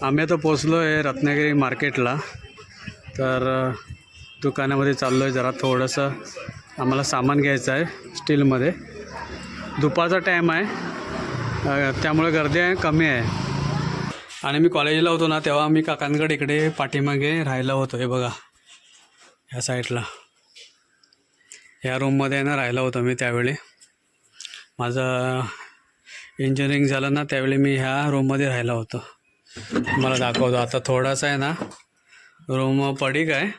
आम्ही आता पोचलो आहे रत्नागिरी मार्केटला. तर दुकानामध्ये चाललो आहे जरा थोडंसं. आम्हाला सामान घ्यायचं आहे स्टीलमध्ये. दुपारचा टाईम आहे. त्यामुळे गर्दी आहे कमी आहे. आणि मी कॉलेजला होतो ना तेव्हा मी काकांकडे इकडे पाठीमागे राहायला होतो. हे बघा ह्या साईडला ह्या रूममध्ये ना राहिला होतो मी त्यावेळी. माझं इंजिनिअरिंग झालं ना त्यावेळी मी ह्या रूममध्ये राहिला होतो. मला दाखवतो. आता थोडासा आहे ना रूम पडीक आहे.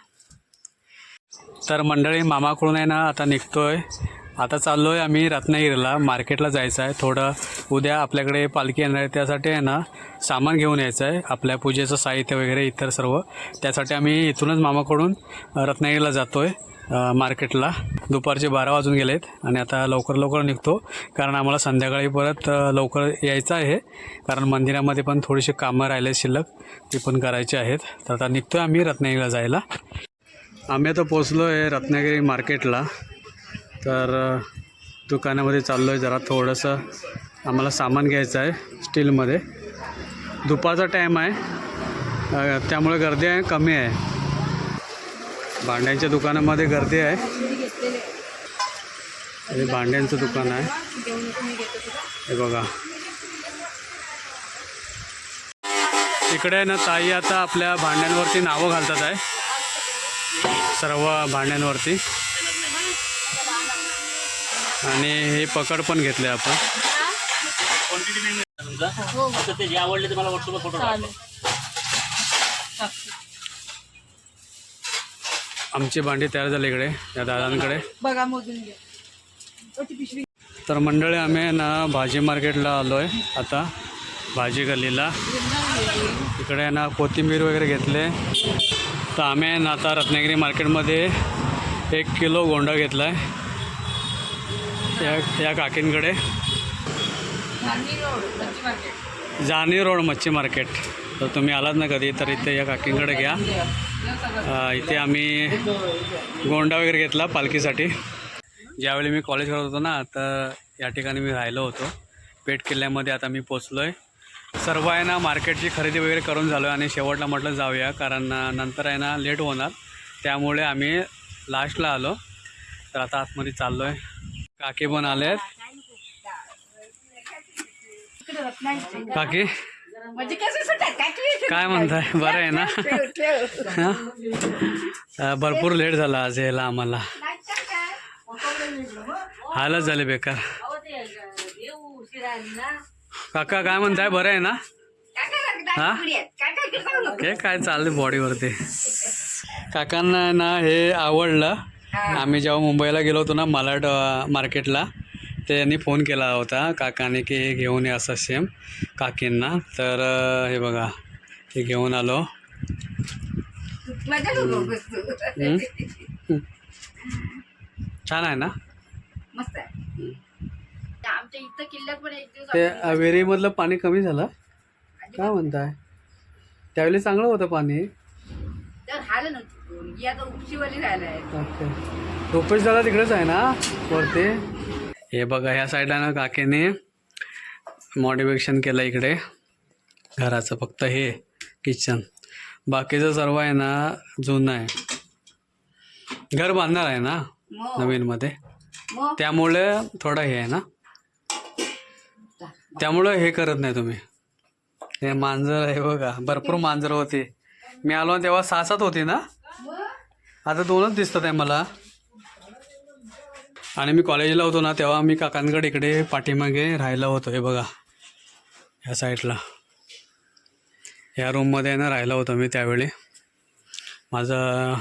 तर मंडळी मामाकडून आहे ना आता निघतो आहे आता चाललो आहे आम्ही रत्नागिरीला. मार्केटला जायचं आहे. थोडं उद्या आपल्याकडे पालखी येणार आहे. त्यासाठी आहे ना सामान घेऊन यायचं आहे. आपल्या पूजेचं साहित्य वगैरे इतर सर्व. त्यासाठी आम्ही इथूनच मामाकडून रत्नागिरीला जातो आहे मार्केटला. दुपारचे बारा वाजून गेलेत आणि आता लवकर लवकर निघतो. कारण आम्हाला संध्याकाळी परत लवकर यायचं आहे. कारण मंदिरामध्ये पण थोडीशी कामं राहिले शिल्लक. ती पण करायची आहेत. तर आता निघतो आहे आम्ही रत्नागिरीला जायला. आम्ही आता पोचलो आहे रत्नागिरी मार्केटला. तर दुकानामध्ये चाललो आहे जरा थोडंसं. आम्हाला सामान घ्यायचं आहे स्टीलमध्ये. दुपारचा टाईम आहे. त्यामुळे गर्दी आहे कमी आहे. भांड्यांच्या दुकानामध्ये गर्दी आहे. हे भांड्यांचं दुकान आहे. हे बघा. इकडे आहे ना ताई आता आपल्या भांड्यांवरती नावं घालतात आहे. सर्व भांड्यांवरती. आणि हे पकड पण घेतले आपण. जे आवडले ते मला व्हॉट्सअपला फोटो. आमची भांडी तयार झाली इकडे या दादांकडे. बघा मोजून घ्या. तर मंडळी आम्ही ना भाजी मार्केटला आलो आहे आता भाजी गल्लीला. इकडे ना कोथिंबीर वगैरे घेतले. तर आम्ही ना आता रत्नागिरी मार्केटमध्ये एक किलो गोंडा घेतला आहे या या काकींकडे. जानी रोड मच्छी मार्केट. तर तुम्ही आलात ना कधी तर इथे या काकींकडे घ्या. इथे आम्ही गोंडा वगैरे घेतला पालखीसाठी. ज्यावेळी मी कॉलेज करत होतो ना तर या ठिकाणी मी राहिलो होतो. पेठ किल्ल्यामध्ये आता मी पोचलो आहे सर्व आहे ना मार्केटची खरेदी वगैरे करून झालो आहे आणि शेवटला म्हटलं जाऊया कारण नंतर आहे ना लेट होणार. त्यामुळे आम्ही लास्टला आलो. तर आता आतमध्ये चाललो आहे काकी पण आले आहेत काकी? म्हणजे कसं सुटत? काय म्हणताय? बरं आहे ना. हां? भरपूर लेट झाला आज यायला आम्हाला. हालच झाले बेकार. काका काय म्हणताय? बरं आहे ना? काय काय लागतं? हा? काय? हे चाललंय बॉडीवरती काकांना ना हे आवडलं. आम्ही जेव्हा मुंबईला गेलो होतो ना मालाड अ, मार्केटला त्यांनी फोन केला होता काकाने की हे घेऊन ये असं सेम काकींना. तर हे बघा हे घेऊन आलो. छान आहे ना? मस्त आहे. आमच्या इथं किल्ल्यात पण एक दिवस ते विहिरीमधलं पाणी कमी झालं. काय म्हणताय? त्यावेळी चांगलं होतं पाणी. रुपेश दादा तिकडेच आहे ना? वरती? हे बघा ह्या साईडला ना काकीने मॉडिफिकेशन केलं इकडे. घराचं फक्त हे किचन बाकीचं सर्व आहे ना जुनं आहे. घर बांधणार आहे ना मग? नवीनमध्ये त्यामुळे थोडं हे आहे ना? त्यामुळं हे करत नाही तुम्ही. हे मांजर आहे बघा भरपूर मांजर होती. मी आलो तेव्हा सात होती ना? आता दोनच दिसतात आहे मला. आणि मी कॉलेजला होतो ना तेव्हा मी काकांकडे इकडे पाठीमागे राहिला होतो. हे बघा ह्या साईडला. ह्या रूममध्ये ना राहिला होतो मी त्यावेळी. माझं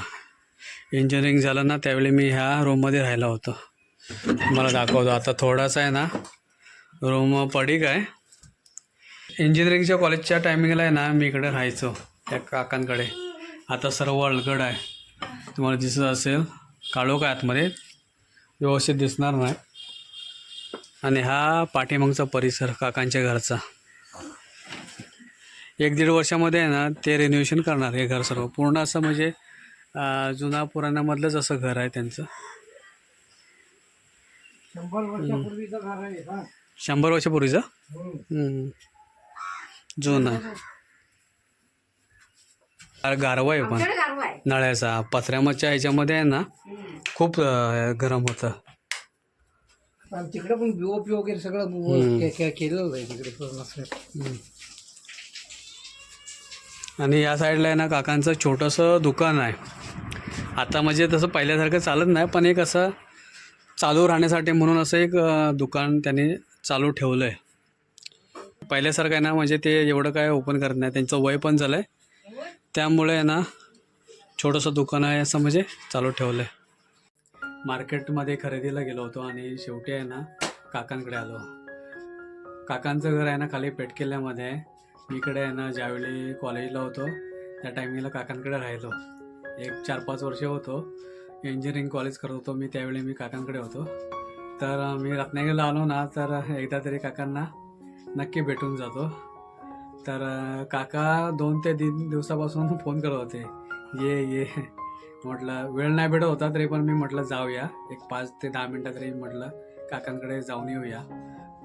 इंजिनिअरिंग झालं ना त्यावेळी मी ह्या रूममध्ये राहिला होतो. मला दाखवतो. आता थोडासा आहे ना रूम पडीक आहे. इंजिनिअरिंगच्या कॉलेजच्या टायमिंगला आहे ना मी इकडे राहायचो त्या काकांकडे. आता सर्व अळगड आहे. तुम्हाला दिसत असेल काळोख आहे आतमध्ये. व्यवस्थित दिसणार नाही. आणि हा पाठीमागचा परिसर काकांच्या घरचा. एक दीड वर्षामध्ये आहे ना ते रिनोव्हेशन करणार हे घर सर्व. पूर्ण असं म्हणजे जुना पुराणामधलंच असं घर आहे त्यांचं. शंभर वर्षापूर्वीचं. जुनं. गारवा आहे पण. नळ्याचा पत्र्यामाच्या ह्याच्यामध्ये आहे ना खूप अं, गरम होतं. आणि तिकडे पण बीओपी वगैरे सगळं हम्म. के- के- केलेलं आहे तिकडे पूर्ण असं. आणि या साईडला आहे ना काकांचं छोटंसं दुकान आहे. आता म्हणजे तसं पहिल्यासारखं चालत नाही पण एक असं चालू राहण्यासाठी म्हणून असं एक अं, दुकान त्यांनी चालू ठेवलं आहे पहिल्यासारखं आहे ना म्हणजे ते एवढं काय ओपन करत नाही त्यांचं वय पण झालं आहे त्यामुळे आहे ना छोटंसं दुकान आहे असं म्हणजे चालू ठेवलं आहे मार्केटमध्ये खरेदीला गेलो होतो आणि शेवटी आहे ना काकांकडे आलो. काकांचं घर आहे ना खाली पेटकिल्ल्यामध्ये. आहे मी इकडे आहे ना ज्यावेळी कॉलेजला होतो त्या टायमिंगला काकांकडे राहिलो. एक चार पाच वर्ष होतो. इंजिनिअरिंग कॉलेज करत होतो मी त्यावेळी मी काकांकडे होतो. तर मी रत्नागिरीला आलो ना तर एकदा तरी काकांना नक्की भेटून जातो. तर काका दोन ते तीन दिवसापासून फोन करत होते. ये ये. म्हटलं वेळ नाही भेटत होता तरी पण मी म्हटलं जाऊया. एक पाच ते दहा मिनटं तरी म्हटलं काकांकडे जाऊन येऊया.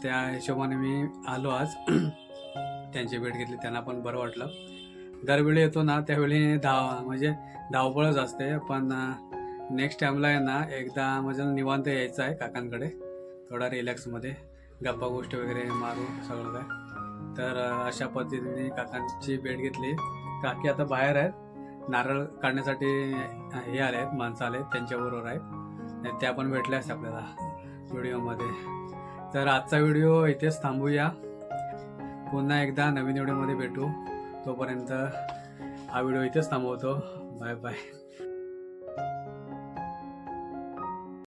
त्या हिशोबाने मी आलो आज. त्यांची भेट घेतली त्यांना पण बरं वाटलं. दरवेळी येतो ना त्यावेळी धाव म्हणजे धावपळच असते पण नेक्स्ट टाईमला आहे ना एकदा म्हणजे निवांत यायचं आहे काकांकडे. थोडा रिलॅक्समध्ये गप्पा गोष्टी वगैरे मारू सगळं काय. तर अशा पद्धतीने काकांची भेट घेतली. काकी आता बाहेर आहेत. नारळ काढण्यासाठी हे आले आहेत माणसं आले आहेत त्यांच्याबरोबर आहेत. त्या पण भेटल्या असत्या आपल्याला व्हिडिओमध्ये. तर आजचा व्हिडिओ इथेच थांबूया. पुन्हा एकदा नवीन व्हिडिओमध्ये भेटू. तोपर्यंत हा व्हिडिओ इथेच थांबवतो. Bye bye.